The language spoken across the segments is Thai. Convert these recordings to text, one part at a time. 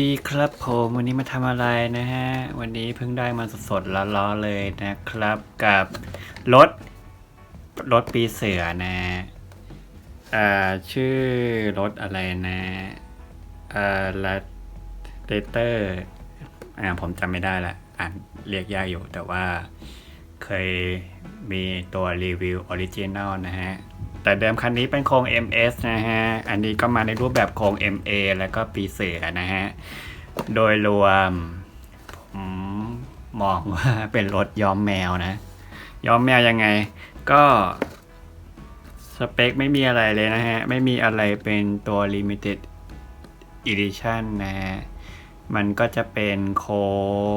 ดีครับผมวันนี้มาทำอะไรนะฮะ วันนี้เพิ่งได้มาสดๆร้อนๆเลยนะครับ กับรถรถปีเสือนะอ่าชื่อรถอะไรนะอ่าลัดเตเตอร์อ่าผมจำไม่ได้ละอ่านเรียกยากอยู่แต่ว่าเคยมีตัวรีวิวออริจินัลนะฮะ แต่เดิมคันนี้เป็นโครง MS นะฮะ อันนี้ก็มาในรูปแบบโครง MA แล้วก็ปีเสือนะฮะ โดยรวมผมมองว่าเป็นรถย้อมแมวนะ ย้อมแมวยังไง ก็สเปคไม่มีอะไรเลยนะฮะ ไม่มีอะไรเป็นตัว Limited Edition นะฮะ มันก็จะเป็นโคร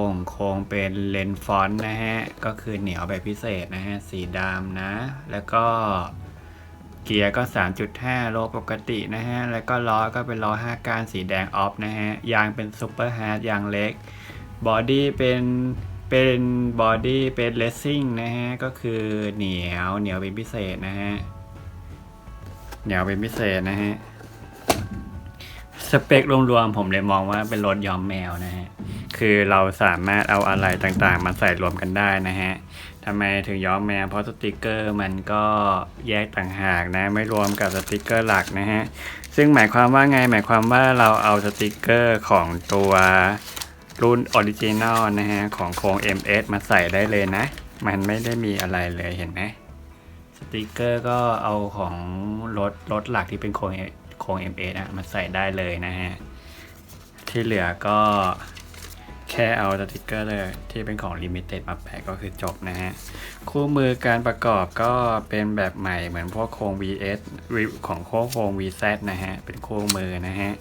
งโครงเป็นเลนฟอนต์นะฮะ ก็คือเหนียวแบบพิเศษนะฮะ สีดำนะ แล้วก็ เกียร์ก็ 3.5 โลปกตินะฮะ แล้วก็ล้อก็เป็นล้อ 5ก้านสีแดงออฟนะฮะ ยางเป็นซูเปอร์ฮาร์ดยางเล็ก บอดี้เป็นเป็นบอดี้เป็นเลสซิ่งนะฮะ ก็คือเหนียวเหนียวเป็นพิเศษนะฮะ เหนียวเป็นพิเศษนะฮะ สเปครวมๆผมเลยมองว่าเป็นรถยอมแมวนะฮะ คือเราสามารถเอาอะไรต่างๆ มาใส่รวมกันได้นะฮะทำไมถึงย้อมแมวเพราะสติกเกอร์มันก็แยกต่างหากนะไม่รวมกับสติกเกอร์หลักนะฮะซึ่งหมายความว่าไงหมายความว่าเราเอาสติกเกอร์ของตัวรุ่นออริจินัลนะฮะของโครง MS มาใส่ได้เลยนะ มันไม่ได้มีอะไรเลยเห็นไหมสติกเกอร์ก็เอาของรถรถหลักที่เป็นโครงโครง MS อะมาใส่ได้เลยนะฮะที่เหลือก็ แค่เอาสติกเกอร์เลยที่เป็นของ Limited มาแปะก็คือจบนะฮะ คู่มือการประกอบก็เป็นแบบใหม่เหมือนพวกโครง VS ของโครง VZ นะฮะ เป็นคู่มือนะฮะ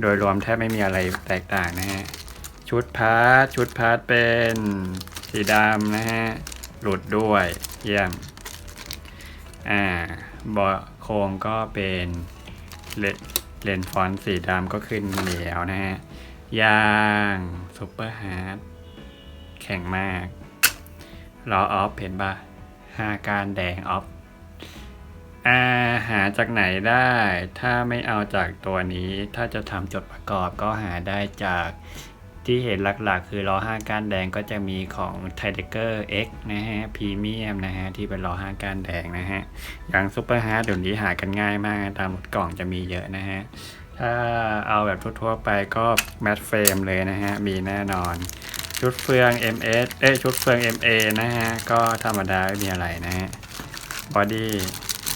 โดยรวมแทบไม่มีอะไรแตกต่างนะฮะ ชุดพาร์ทชุดพาร์ทเป็นสีดำนะฮะ หลุดด้วยเยี่ยม อ่าบาะโครงก็เป็นเลนเลนฟอนสีดำก็ขึ้นเหนียวนะฮะ ยางซูเปอร์ฮาร์ดแข็งมากล้อออฟเห็นปะห้าการแดงออฟอาหาจากไหนได้ ถ้าไม่เอาจากตัวนี้ ถ้าจะทำจดประกอบก็หาได้จากที่เห็นหลักๆ คือล้อ5ก้านแดงก็จะมีของ t i d e g e r X นะฮะพรีเมียมนะฮะ ที่เป็นล้อ5ก้านแดงนะฮะ อย่างซูเปอร์ฮาร์ดเดี๋ยวนี้หากันง่ายมาก ตามกล่องจะมีเยอะนะฮะ ถ้าเอาแบบทั่วๆไปก็แมทเฟรมเลยนะฮะ มีแน่นอน ชุดเฟือง MS เอ้ชุดเฟือง MA นะฮะ ก็ธรรมดาไม่มีอะไรนะฮะบอดี้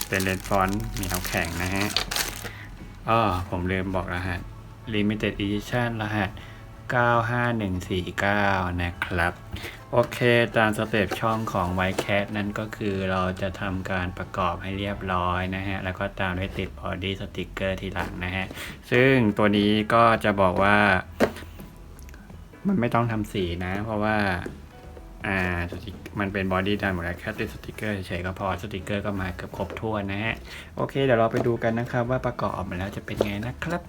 เป็นเลนส์ฟอนต์เหนียวแข็งนะฮะอ้อผมลืมบอกรหัส Limited Edition รหัส 95149 นะครับ โอเคตามสเต็ปช่องของ White Cat นั่นก็คือเราจะทำการประกอบให้เรียบร้อยนะฮะ แล้วก็ตามด้วยติดบอดี้สติกเกอร์ทีหลังนะฮะ ซึ่งตัวนี้ก็จะบอกว่า มันไม่ต้องทำสีนะ เพราะว่าอ่ามันเป็นบอดี้ดำหมดแล้วแค่ติดสติกเกอร์เฉยๆก็พอสติกเกอร์ก็มาเกือบครบถ้วนนะฮะ โอเคเดี๋ยวเราไปดูกันนะครับว่าประกอบออกมาแล้วจะเป็นไงนะครับ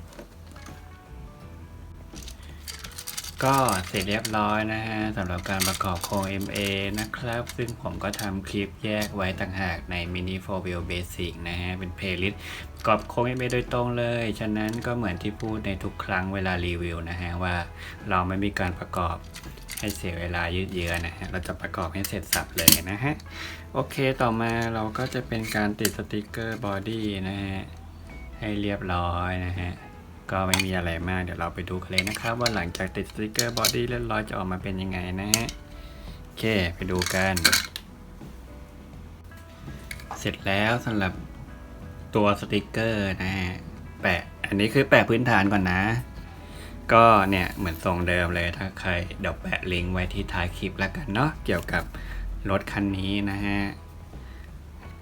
ก็เสร็จเรียบร้อยนะฮะสำหรับการประกอบโครง MA นะครับ ซึ่งผมก็ทำคลิปแยกไว้ต่างหากใน Mini 4 Wheel Basic นะฮะ เป็นเพลย์ลิสต์ประกอบโครง MA โดยตรงเลย ฉะนั้นก็เหมือนที่พูดในทุกครั้งเวลารีวิวนะฮะ ว่าเราไม่มีการประกอบให้เสียเวลายืดเยื้อนะฮะ เราจะประกอบให้เสร็จสับเลยนะฮะ โอเคต่อมาเราก็จะเป็นการติดสติกเกอร์บอดี้นะฮะ ให้เรียบร้อยนะฮะ ก็ไม่มีอะไรมากเดี๋ยวเราไปดูกันเลยนะครับ ว่าหลังจากติดสติกเกอร์บอดี้เรียบร้อยจะออกมาเป็นยังไงนะฮะโอเคไปดูกัน เสร็จแล้วสำหรับตัวสติกเกอร์นะฮะแปะ อันนี้คือแปะพื้นฐานก่อนนะ ก็เนี่ยเหมือนทรงเดิมเลยถ้าใครเดี๋ยวแปะลิงก์ไว้ที่ท้ายคลิปแล้วกันเนาะเกี่ยวกับรถคันนี้นะฮะ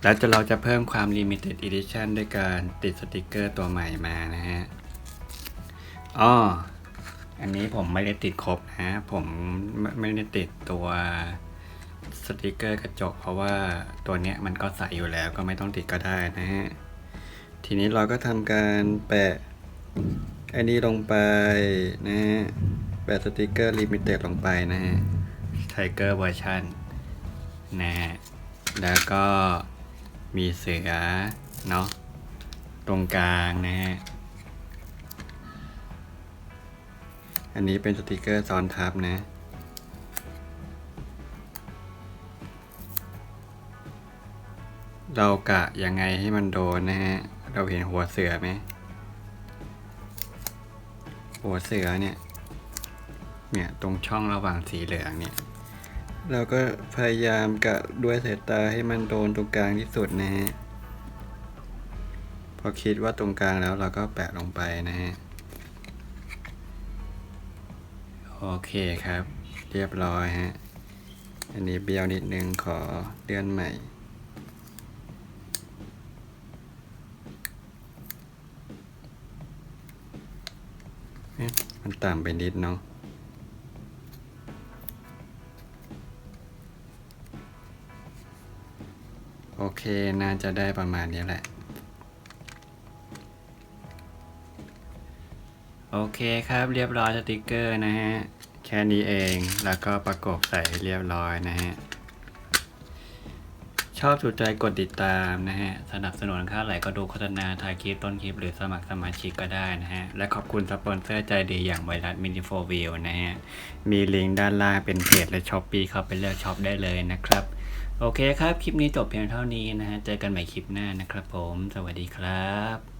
แล้วจะเราจะเพิ่มความ Limited Edition ด้วยการติดสติกเกอร์ตัวใหม่มานะฮะ อ๋ออันนี้ผมไม่ได้ติดครบนะ ผมไม่ไม่ได้ติดตัวสติกเกอร์กระจก เพราะว่าตัวเนี้ยมันก็ใสอยู่แล้วก็ไม่ต้องติดก็ได้นะฮะ ทีนี้เราก็ทำการแปะอันนี้ลงไปนะฮะ แปะสติกเกอร์ลิมิเต็ดลงไปนะฮะไทเกอร์เวอร์ชันนะฮะ แล้วก็มีเสือเนาะตรงกลางนะฮะ อันนี้เป็นสติกเกอร์ซ้อนทับนะ เรากะยังไงให้มันโดนนะฮะ เราเห็นหัวเสือไหม หัวเสือเนี่ย เนี่ยตรงช่องระหว่างสีเหลืองเนี่ย เราก็พยายามกะด้วยสายตาให้มันโดนตรงกลางที่สุดนะฮะ พอคิดว่าตรงกลางแล้วเราก็แปะลงไปนะฮะ โอเคครับ เรียบร้อยฮะ อันนี้เบี้ยวนิดนึงขอเลื่อนใหม่ มันต่ำไปนิดเนาะโอเค น่าจะได้ประมาณนี้แหละ โอเคครับเรียบร้อยสติกเกอร์นะฮะ แค่นี้เองแล้วก็ประกบใส่เรียบร้อยนะฮะ ชอบถูกใจกดติดตามนะฮะ สนับสนุนค่าไหลก็ดูโฆษณาถ่ายคลิปต้นคลิป หรือสมัครสมาชิกก็ได้นะฮะ และขอบคุณสปอนเซอร์ใจดีอย่างไวรัสมินิโฟวิวนะฮะ มีลิงก์ด้านล่างเป็นเพจและช้อปปี้เข้าไปเลือกช็อปได้เลยนะครับ โอเคครับ คลิปนี้จบเพียงเท่านี้นะฮะ เจอกันใหม่คลิปหน้านะครับผม สวัสดีครับ